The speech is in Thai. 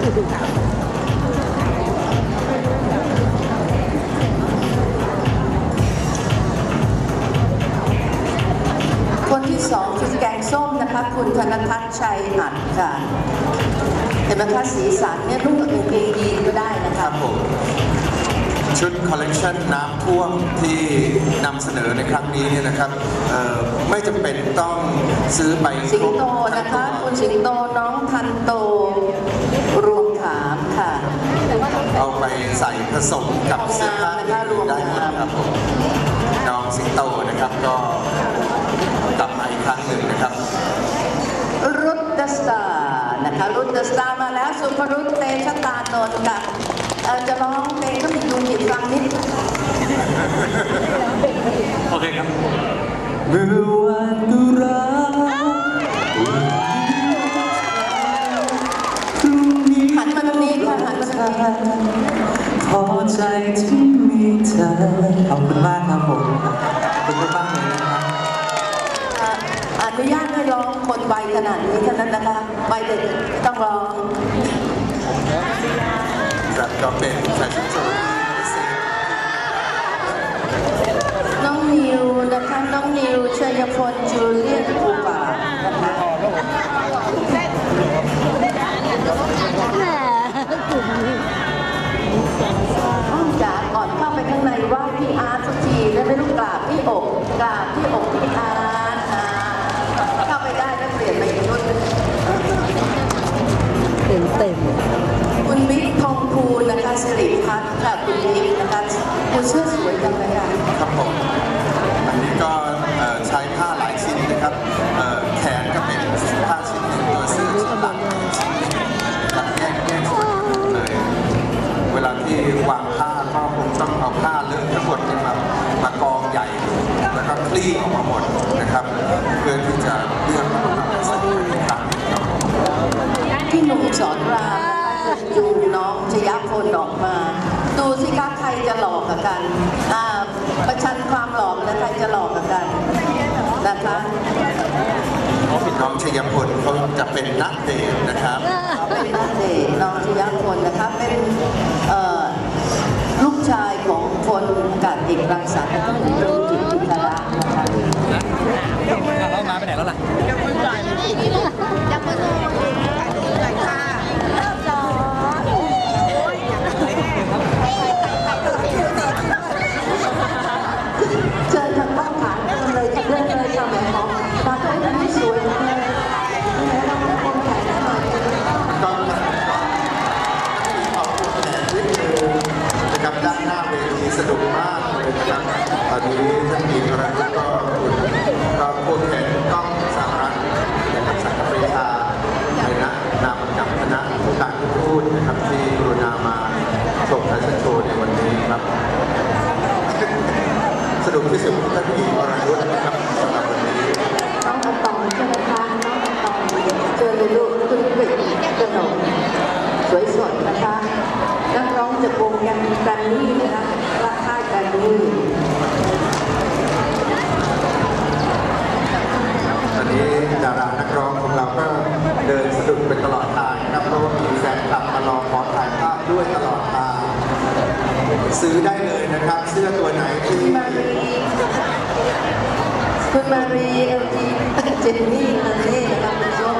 คนที่สองคือแกงส้มนะคะคุณธนทัศน์ชัยหัดค่ะเห็นไหมคะสีสันเนี่ยนุ่งกับกางเกงยีนก็ได้นะคคะรับผมชุดคอลเลกชันน้ำท่วมที่นำเสนอในครั้งนี้เนี่ยนะครับเอ่อไม่จำเป็นต้องซื้อไปสิงครบโตนะคะ คุณสิงโตน้องทันโต ใส่ผสมกับเสื้อผ้าอื่นได้หมดครับผมน้องสิงโตนะครับก็กลับมาอีกครั้งหนึ่งนะครับ รุตเดอะสตาร์นะคะรุตเดอะสตาร์มาแล้วสุภรุตเตชะตานนท์ค่ะเอ่อจะร้องเพลงก็มีดูจิตฟังนิด โอเคครับ เมื่อวานก็รักพรุ่งนี้หันมาตรงนี้ค่ะหันมาตรงนี้ พอใจที่มีเธอ ขอบคุณมากครับผมขอบคุณมากเลยนะครับอนุญาตให้ร้องคนวัยขนาดนี้เท่านั้นนะคะวัยเด็กต้องร้องครับก็เป็นแฟชั่นโชว์น้องนิวนะคะ น้องนิวชัยพลจูเลีย จ๋าก่อนเข้าไปข้างในว่าพี่อาร์ตสักทีได้ไหมลูกกราบที่อกกราบที่อกพี่อาร์ตนะเข้าไปได้แล้วเปลี่ยนไปอีกชุดเต็มเต็มคุณบิ๊กทองภูลนะคะสิริพัฒน์ค่ะคุณบิ๊กนะคะคุณเสื้อสวยจังเลยค่ะ ที่วางผ้าก็คงต้องเอาผ้าเลอะทั้งหมดเนี่ยมามากองใหญ่แล้วก็คลี่ออกมาหมดนะครับ เพื่อที่จะเลือกมาทำเป็นสบู่อีกครั้งหนึ่งครับพี่หนุ่มสอนรามนะคะจะจูงน้องชยพลออกมา ดูสิคะใครจะหลอกกับกันอ่าประชันความหลอกและใครจะหลอกกับกันนะคะน้องชยพลเขาจะเป็นนักเดท อากาศเอกรังสรรค์และก็คุณโยจิตติคาระนะคะเรามาไปไหนแล้วล่ะ สนุกมากเลยนะครับตอนนี้ท่านมีกรณีก็อุ่นก็พูดแทนกล้องสหรัฐนะครับสังกัปรีชาในนะนำกับคณะผู้การทูตนะครับที่กรุณามาชมแฟชั่นโชว์ในวันนี้ครับ สนุกที่สุดที่ท่านมีกรณีนะครับสำหรับวันนี้ น้องอะตอมใช่ไหมคะน้องอะตอมเจอเลยลูกคุณกริกกระหนกสวยสดนะคะนักร้องจากวงกันกันนี่นะคะราคากันนี่ ตอนนี้ดารานักร้องของเราก็เดินสะดุดไปตลอดทางนะครับเพราะว่ามีแฟนคลับมารอขอถ่ายภาพ ด้วยตลอดทาซื้อได้เลยนะครับ เสื้อตัวไหนที่คุณมารีคุณมารีเอลจีเจนนี่นันเล่นะคะคุณส้ม